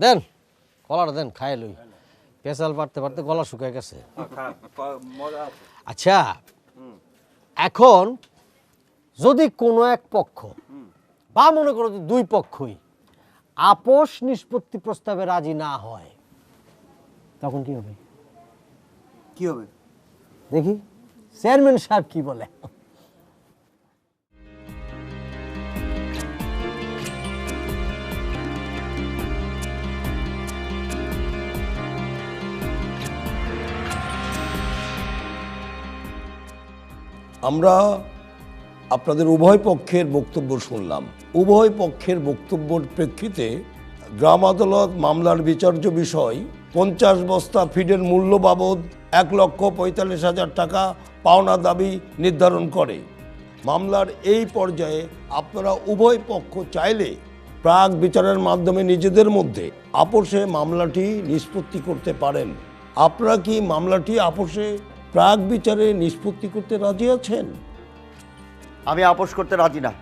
দেন কলাটা দেন খাই লই। পেঁচাল পারতে পারতে গলা শুকায় গেছে। আচ্ছা এখন যদি কোনো এক পক্ষ বা মনে করো যে দুই পক্ষই আপোষ নিষ্পত্তি প্রস্তাবে রাজি না হয় তখন কি হবে? কি হবে? দেখি চেয়ারম্যান সাহেব কি বলে? আমরা আপনাদের উভয় পক্ষের বক্তব্য শুনলাম। উভয় পক্ষের বক্তব্যের প্রেক্ষিতে গ্রাম আদালত মামলার বিচার্য বিষয়, পঞ্চাশ বস্তা ফিডের মূল্য বাবদ এক লক্ষ পঁয়তাল্লিশ হাজার টাকা পাওনা দাবি নির্ধারণ করে। মামলার এই পর্যায়ে আপনারা উভয় পক্ষ চাইলে প্রাক বিচারের মাধ্যমে নিজেদের মধ্যে আপোষে মামলাটি নিষ্পত্তি করতে পারেন। আপনারা কি মামলাটি আপোষে প্রাক বিচারে নিষ্পত্তি করতে রাজি আছেন? আমি আপোষ করতে রাজি না।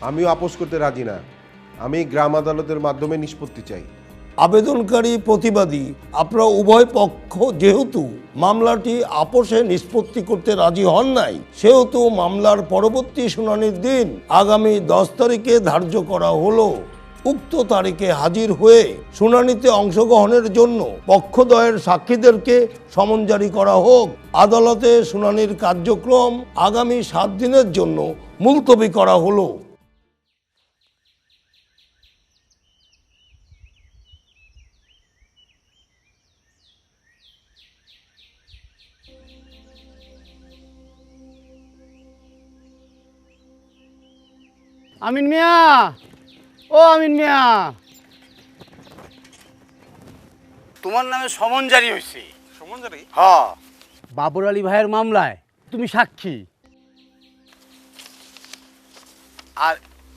আমিও আপোষ করতে রাজি না। আমি গ্রাম আদালতের মাধ্যমে নিষ্পত্তি চাই। আবেদনকারী প্রতিবাদী আপনারা উভয় পক্ষ যেহেতু মামলাটি আপোষে নিষ্পত্তি করতে রাজি হন নাই সেহেতু মামলার পরবর্তী শুনানির দিন আগামী দশ তারিখে ধার্য করা হলো। উক্ত তারিখে হাজির হয়ে শুনানিতে অংশগ্রহণের জন্য পক্ষদ্বয়ের সাক্ষীদেরকে সমন জারি করা হোক। আদালতে শুনানির কার্যক্রম আগামী সাত দিনের জন্য মুলতবি করা হলো। আমিন মিয়া! ও আমিন মিয়া। তোমার নামে সমন জারি হয়েছে সমন জারি? হ্যাঁ বাবর আলী ভাইয়ের মামলায় তুমি সাক্ষী। আর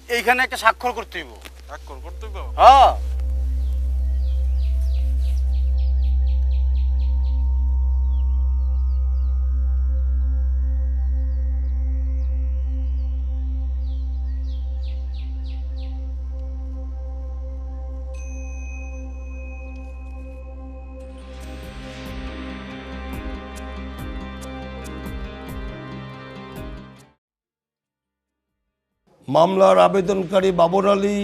এইখানে একটা স্বাক্ষর করতে হইব। স্বাক্ষর করতে হইব? হ্যাঁ মামলার আবেদনকারী বাবর আলী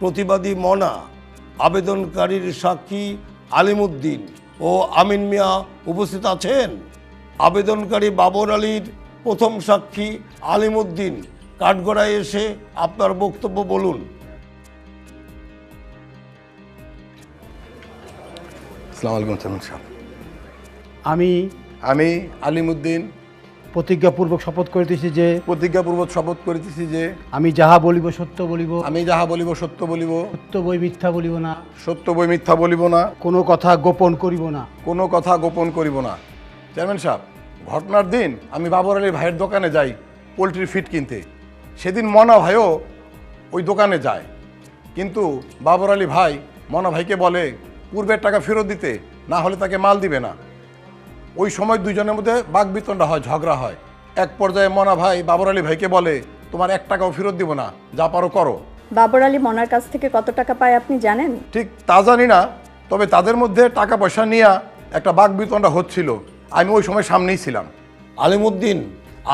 প্রতিবাদী মনা আবেদনকারীর সাক্ষী আলিমুদ্দিন ও আমিন মিয়া উপস্থিত আছেন। আবেদনকারী বাবর আলীর প্রথম সাক্ষী আলিমুদ্দিন। কাঠগড়ায় এসে আপনার বক্তব্য বলুন। আমি আমি আলিমুদ্দিন প্রতিজ্ঞাপূর্বক শপথ করিতেছি যে প্রতিজ্ঞাপূর্বক শপথ করিতেছি যে আমি যাহা বলিব সত্য বলিব আমি যাহা বলিব সত্য বলিব সত্য বই মিথ্যা বলিব না। সত্য বই মিথ্যা বলিব না। কোনো কথা গোপন করিব না। কোনো কথা গোপন করিব না। চেয়ারম্যান সাহেব ঘটনার দিন আমি বাবর আলী ভাইয়ের দোকানে যাই পোলট্রির ফিট কিনতে। সেদিন মনা ভাইও ওই দোকানে যায়। কিন্তু বাবর আলী ভাই মনা ভাইকে বলে পূর্বের টাকা ফেরত দিতে না হলে তাকে মাল দিবে না। ওই সময় দুইজনের মধ্যে বাগবিতণ্ডা হয় ঝগড়া হয়। এক পর্যায়ে মনা ভাই বাবর আলী ভাইকে বলে তোমার এক টাকাও ফেরত দিব না যা পারো করো। বাবর আলী মনার কাছ থেকে কত টাকা পায় আপনি জানেন? ঠিক তা জানি না তবে তাদের মধ্যে টাকা পয়সা নিয়ে একটা বাগবিতণ্ডা হচ্ছিল। আমি ওই সময় সামনেই ছিলাম। আলিমুদ্দিন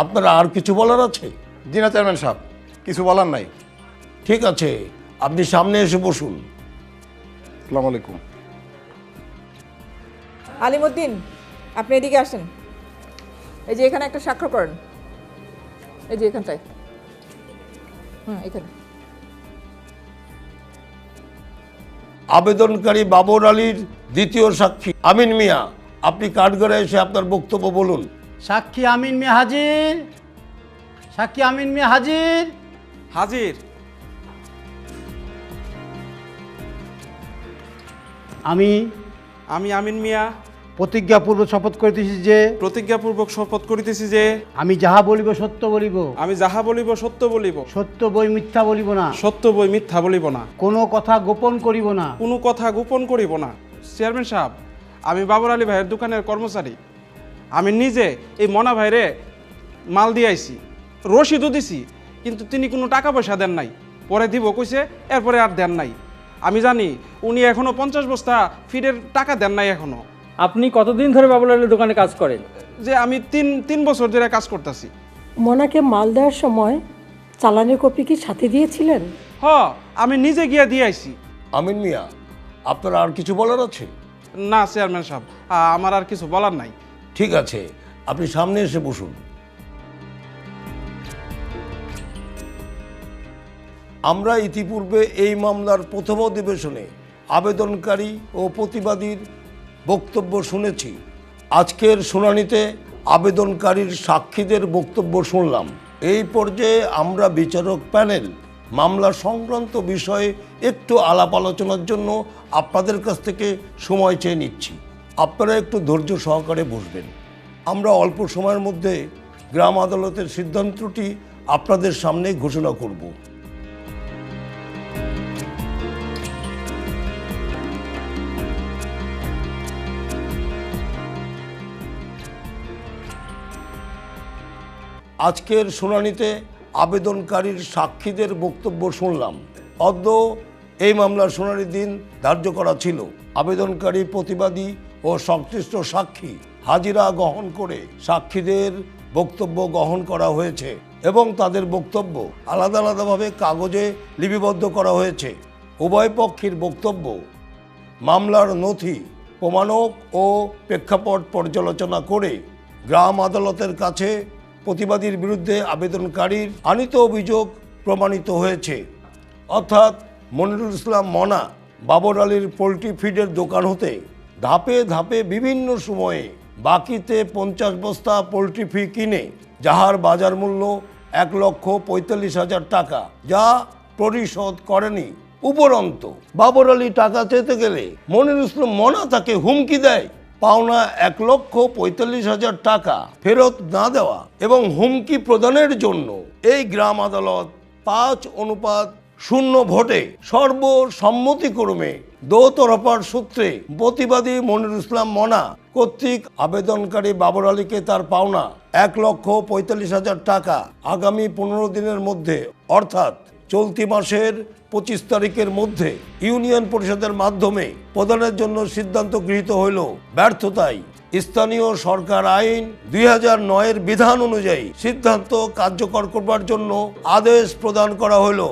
আপনার আর কিছু বলার আছে? জি না চেয়ারম্যান সাহেব কিছু বলার নাই। ঠিক আছে আপনি সামনে এসে বসুন। আসসালামু আলাইকুম। আলিমুদ্দিন আপনি এদিকে আসেন। এই যে এখানে একটা স্বাক্ষর করেন। এই যে এখানটায়। হুম এখানে। আবেদনকারী বাবর আলীর দ্বিতীয় সাক্ষী আমিন মিয়া। আপনি কাঠগড়ায় এসে আপনার বক্তব্য বলুন। সাক্ষী আমিন মিয়া হাজির। সাক্ষী আমিন মিয়া হাজির। হাজির। আমি আমি আমিন মিয়া। প্রতিজ্ঞাপূর্বক শপথ করিতেছি যে প্রতিজ্ঞাপূর্বক শপথ করিতেছি যে আমি যাহা বলিব সত্য বলিব। আমি যাহা বলিব সত্য বলিব। সত্য বই মিথ্যা বলিব না। সত্য বই মিথ্যা বলিব না। কোনো কথা গোপন করিব না। কোনো কথা গোপন করিব না। চেয়ারম্যান সাহেব আমি বাবর আলী ভাইয়ের দোকানের কর্মচারী। আমি নিজে এই মনা ভাইরে মাল দিয়ে আইছি রসিদও দিছি কিন্তু তিনি কোনো টাকা পয়সা দেন নাই। পরে দিব কইছে এরপরে আর দেন নাই। আমি জানি উনি এখনও পঞ্চাশ বস্তা ফিডের টাকা দেন নাই এখনও। আপনি কতদিন ধরে বাবুলালের দোকানে কাজ করেন? যে আমি তিন তিন বছর ধরে কাজ করতেছি। মনাকে মাল দেওয়ার সময় চালানের কপি কি সাথে দিয়েছিলেন? হ আমি নিজে গিয়ে দিয়ে আইছি। আমিন মিয়া আপনার আর কিছু বলার আছে? না চেয়ারম্যান সাহেব আ, আমার আর কিছু বলার নাই। ঠিক আছে আপনি সামনে এসে বসুন। আমরা ইতিপূর্বে এই মামলার প্রথম অধিবেশনে আবেদনকারী ও প্রতিবাদীর বক্তব্য শুনেছি। আজকের শুনানিতে আবেদনকারীর সাক্ষীদের বক্তব্য শুনলাম। এই পর্যায়ে আমরা বিচারক প্যানেল মামলা সংক্রান্ত বিষয়ে একটু আলাপ আলোচনার জন্য আপনাদের কাছ থেকে সময় চেয়ে নিচ্ছি। আপনারা একটু ধৈর্য সহকারে বসবেন। আমরা অল্প সময়ের মধ্যে গ্রাম আদালতের সিদ্ধান্তটি আপনাদের সামনে ঘোষণা করব। আজকের শুনানিতে আবেদনকারীর সাক্ষীদের বক্তব্য শুনলাম। অদ্য এই মামলার শুনানির দিন ধার্য করা ছিল। আবেদনকারী প্রতিবাদী ও সংশ্লিষ্ট সাক্ষী হাজিরা গ্রহণ করে সাক্ষীদের বক্তব্য গ্রহণ করা হয়েছে এবং তাদের বক্তব্য আলাদা আলাদাভাবে কাগজে লিপিবদ্ধ করা হয়েছে। উভয় পক্ষের বক্তব্য, মামলার নথি, প্রমাণক ও প্রেক্ষাপট পর্যালোচনা করে গ্রাম আদালতের কাছে প্রতিবাদীর বিরুদ্ধে আবেদনকারীর আনিত অভিযোগ প্রমাণিত হয়েছে। অর্থাৎ মনিরুল ইসলাম মনা বাবর আলীর পোলট্রি ফিডের দোকান হতে ধাপে ধাপে বিভিন্ন সময়ে বাকিতে পঞ্চাশ বস্তা পোলট্রি ফি কিনে যাহার বাজার মূল্য এক লক্ষ পঁয়তাল্লিশ হাজার টাকা, যা পরিশোধ করেনি উপরন্ত। বাবর আলী টাকা চেতে গেলে মনির ইসলাম মনা তাকে হুমকি দেয়। পাওনা এক লক্ষ পঁয়তাল্লিশ হাজার টাকা ফেরত না দেওয়া এবং হুমকি প্রদানের জন্য এই গ্রাম আদালত পাঁচ অনুপাত শূন্য ভোটে সর্বসম্মতিক্রমে দোতরফার সূত্রে প্রতিবাদী মনির ইসলাম মনা কর্তৃক আবেদনকারী বাবর আলীকে তার পাওনা এক লক্ষ পঁয়তাল্লিশ হাজার টাকা আগামী পনেরো দিনের মধ্যে, অর্থাৎ চলতি মাসের পঁচিশ তারিখের মধ্যে ইউনিয়ন পরিষদের মাধ্যমে প্রদানের জন্য সিদ্ধান্ত গৃহীত হইল ব্যর্থতায় স্থানীয় সরকার আইন দুই হাজার নয়ের বিধান অনুযায়ী সিদ্ধান্ত কার্যকর করবার জন্য আদেশ প্রদান করা হইল।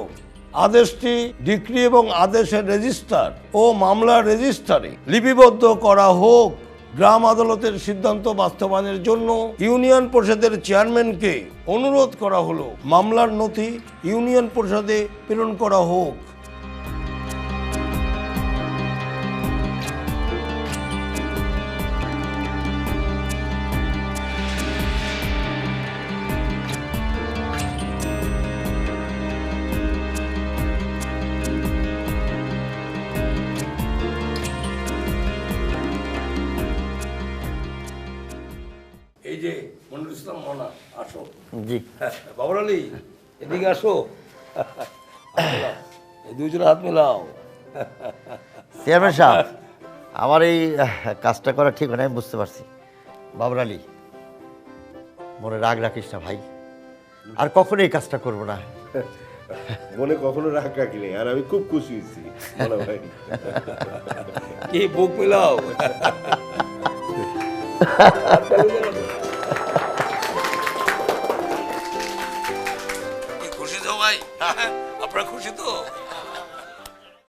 আদেশটি ডিক্রি এবং আদেশের রেজিস্টার ও মামলার রেজিস্টারে লিপিবদ্ধ করা হোক। গ্রাম আদালতের সিদ্ধান্ত বাস্তবায়নের জন্য ইউনিয়ন পরিষদের চেয়ারম্যানকে অনুরোধ করা হলো। মামলার নথি ইউনিয়ন পরিষদে প্রেরণ করা হোক। জি। বাবর আলী এদিকে আসো। এই দুজনে হাত মেলাও। চেয়ারম্যান সাহেব আমার এই কাজটা করা ঠিক হয় না আমি বুঝতে পারছি। বাবর আলী মনে রাগ রাখিস না ভাই। আর কখনো এই কাজটা করব না। মনে কখনো রাগ রাখি নাই আর আমি খুব খুশি হয়েছি। কি বুক মেলাও? কি